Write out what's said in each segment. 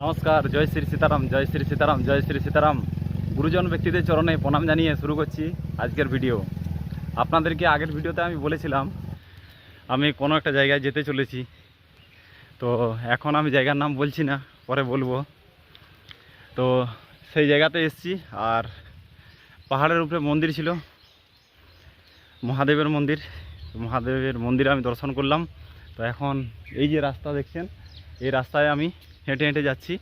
নমস্কার, জয় শ্রী সীতারাম, জয় শ্রী সীতারাম, জয় শ্রী সীতারাম। গুরুজন ব্যক্তিদের চরণে প্রণাম জানিয়ে শুরু করছি আজকের ভিডিও। আপনাদেরকে আগের ভিডিওতে আমি বলেছিলাম, আমি কোনো একটা জায়গায় যেতে চলেছি। তো এখন আমি জায়গার নাম বলছি না, পরে বলব। তো সেই জায়গাতে এসেছি, আর পাহাড়ের উপরে মন্দির ছিল। মহাদেবের মন্দির, মহাদেবের মন্দিরে আমি দর্শন করলাম। তো এখন এই যে রাস্তা দেখছেন, এই রাস্তায় আমি হেঁটে হেঁটে যাচ্ছি।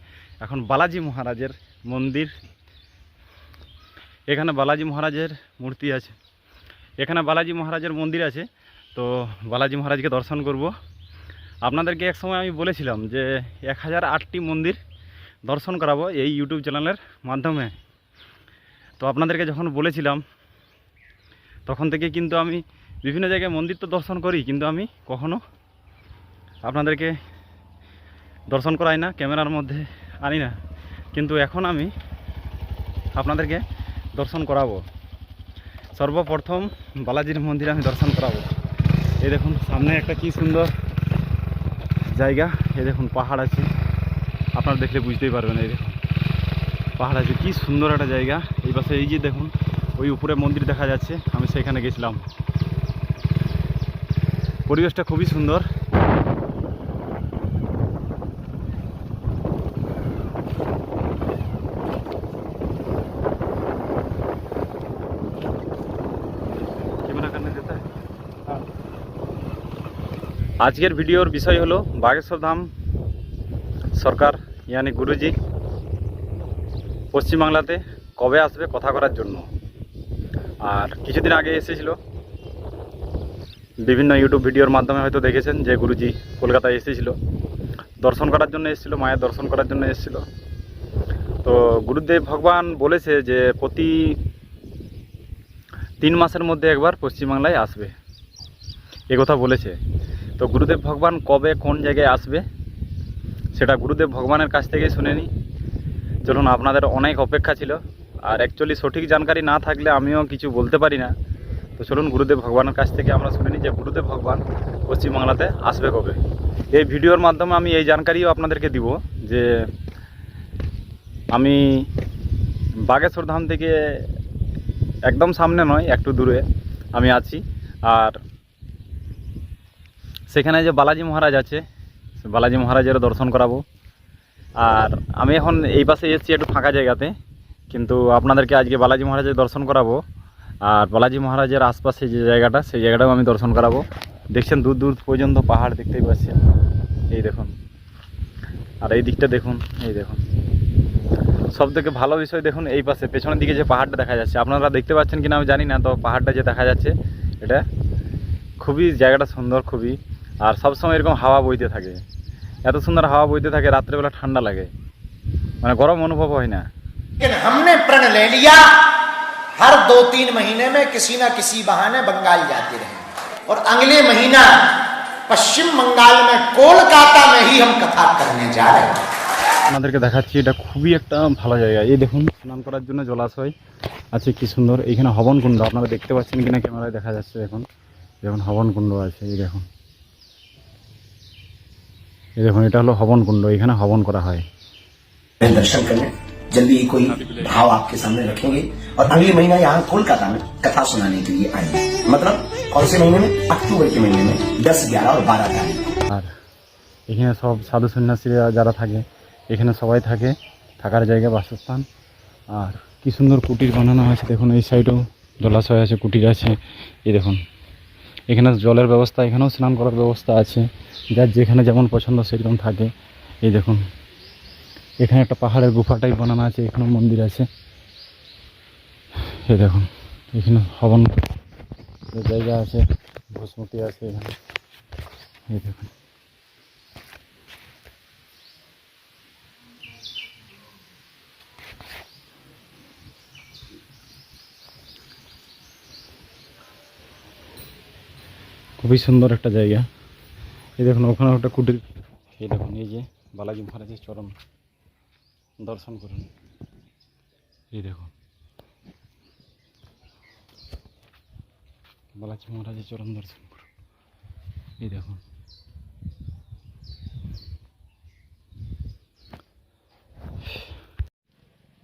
এখন বালাজি মহারাজের মন্দির। এখানে বালাজি মহারাজের মূর্তি আছে। এখানে বালাজি মহারাজের মন্দির আছে। তো বালাজি মহারাজকে দর্শন করব। আপনাদেরকে এক সময় আমি বলেছিলাম যে এক হাজার আটটি মন্দির দর্শন করাবো এই ইউটিউব চ্যানেলের মাধ্যমে। তো আপনাদেরকে যখন বলেছিলাম, তখন থেকে কিন্তু আমি বিভিন্ন জায়গায় মন্দির তো দর্শন করি, কিন্তু আমি কখনো আপনাদেরকে দর্শন করাই না, ক্যামেরার মধ্যে আনি না। কিন্তু এখন আমি আপনাদেরকে দর্শন করাবো। সর্বপ্রথম বালাজির মন্দিরে আমি দর্শন করাবো। এই দেখুন, সামনে একটা কি সুন্দর জায়গা। এই দেখুন, পাহাড় আছে। আপনারা দেখলে বুঝতেই পারবেন এই দেখুন। পাহাড় আছে, কি সুন্দর একটা জায়গা। এই পাশে এই যে দেখুন, ওই উপরে মন্দির দেখা যাচ্ছে। আমি সেখানে গেছিলাম। পরিবেশটা খুবই সুন্দর। আজকের ভিডিওর বিষয় হলো বাগেশ্বর ধাম সরকার ইয়ানি গুরুজি পশ্চিমবাংলাতে কবে আসবে কথা করার জন্য। আর কিছুদিন আগে এসেছিল বিভিন্ন ইউটিউব ভিডিওর মাধ্যমে হয়তো দেখেছেন যে গুরুজি কলকাতায় এসেছিল দর্শন করার জন্য এসেছিল মায়ের দর্শন করার জন্য এসেছিল। তো গুরুদেব ভগবান বলেছে যে প্রতি তিন মাসের মধ্যে একবার পশ্চিমবাংলায় আসবে। কথা বলেছে। তো গুরুদেব ভগবান কবে কোন জায়গায় আসবে, সেটা গুরুদেব ভগবানের কাছ থেকেই শুনে নিই চলুন, আপনাদের অনেক অপেক্ষা ছিল। আর অ্যাকচুয়ালি সঠিক জানকারি না থাকলে আমিও কিছু বলতে পারি না। তো চলুন, গুরুদেব ভগবানের কাছ থেকে আমরা শুনে নিই যে গুরুদেব ভগবান পশ্চিমবাংলাতে আসবে কবে। এই ভিডিওর মাধ্যমে আমি এই জানকারিও আপনাদেরকে দিব যে আমি বাগেশ্বর ধাম থেকে একদম সামনে নয়, একটু দূরে আমি আছি। আর সেখানে যে বালাজি মহারাজ আছে বালাজি মহারাজেরও দর্শন করাবো। আর আমি এখন এই পাশে এসেছি একটু ফাঁকা জায়গাতে, কিন্তু আপনাদেরকে আজকে বালাজি মহারাজের দর্শন করাবো। আর বালাজি মহারাজের আশপাশে যে জায়গাটা, সেই জায়গাটাও আমি দর্শন করাবো। দেখছেন দূর দূর পর্যন্ত পাহাড় দেখতেই পাচ্ছেন। এই দেখুন। আর এই দিকটা দেখুন, এই দেখুন। সব থেকে ভালো বিষয় দেখুন এই পাশে পেছনের দিকে যে পাহাড়টা দেখা যাচ্ছে আপনারা দেখতে পাচ্ছেন কিনা আমি জানি না তো পাহাড়টা যে দেখা যাচ্ছে এটা খুবই জায়গাটা সুন্দর খুবই আর সবসময় এরকম হাওয়া বইতে থাকে এত সুন্দর হাওয়া বইতে থাকে রাত্রেবেলা ঠান্ডা লাগে মানে গরম অনুভব হয় না लेकिन हमने प्रण ले लिया हर दो तीन महीने में किसी न किसी बहाने बंगाल जाते रहे और अगले महीना पश्चिम बंगाल में कोलकाता में ही हम कथा करने जा रहे हैं আপনাদেরকে দেখাচ্ছি এটা খুবই একটা ভালো জায়গা এই দেখুন স্নান করার জন্য জলাশয় আছে কি সুন্দর এইখানে হবন কুণ্ড আপনারা দেখতে পাচ্ছেন কিনা ক্যামেরায় দেখা যাচ্ছে এখন দেখুন হবন কুণ্ড আছে এই দেখুন এই দেখুন এটা হলো হবন কুণ্ড এখানে হবন করা হয় दर्शन करने जल्दी ही कोई भाव आपके सामने रखेंगे और अगले महीना यहाँ कोलकाता में कथा सुनाने के लिए आएंगे मतलब कौन से महीने में अक्टूबर के महीने में 10, 11 और 12 तारीख আর এখানে সব সাধু সন্ন্যাসীরা যারা থাকে এখানে সবাই থাকে, থাকার জায়গা, বাসস্থান। আর কি সুন্দর কুটির বানানো আছে দেখুন এই সাইডেও জলাশয় আছে, কুটির আছে, এই দেখুন। এখানে জলের ব্যবস্থা, এখানেও স্নান করার ব্যবস্থা আছে। যার যেখানে যেমন পছন্দ সেরকম থাকে, এই দেখুন। এখানে একটা পাহাড়ের গুফা টাইপ বানানো আছে, এখানেও মন্দির আছে। এই দেখুন, এখানে হবন জায়গা আছে ভস্মতি আছে এখানে। এই দেখুন। খুবই সুন্দর একটা জায়গা। এই দেখুন, ওখানে একটা কুটির এই দেখুন, এই যে বালাজি মহারাজের চরম দর্শন করুন। এই দেখুন। বালাজি মহারাজের চরম দর্শন করুন। এই দেখুন।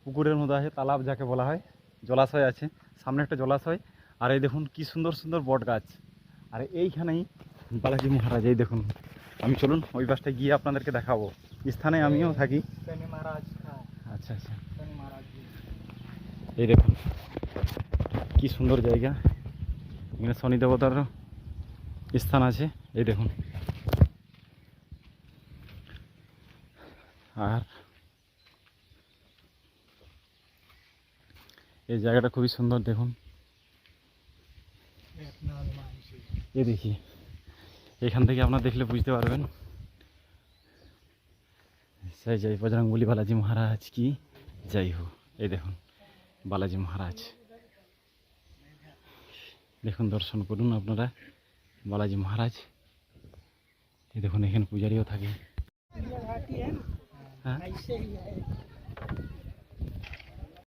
পুকুরের মতো আছে তালাব, যাকে বলা হয়। জলাশয় আছে। সামনে একটা জলাশয়। আর এই দেখুন, কি সুন্দর সুন্দর বট গাছ আর এইখানেই বালাজি মহারাজ এই দেখুন। আমি চলুন ওই বাসটা গিয়ে আপনাদেরকে দেখাবো। স্থানে আমিও থাকি। আচ্ছা আচ্ছা। এই দেখুন কি সুন্দর জায়গা। এখানে শনি দেবতার স্থান আছে এই দেখুন। আর এই জায়গাটা খুবই সুন্দর দেখুন। এ দেখি। এখান থেকে আপনারা দেখলে বুঝতে পারবেন। যাই যাই বজরংবলী বালাজি মহারাজ কি? যাই হো এই দেখুন বালাজি মহারাজ। দেখুন দর্শন করুন আপনারা বালাজি মহারাজ। এই দেখুন এখানে পূজারিও থাকে। হ্যাঁ?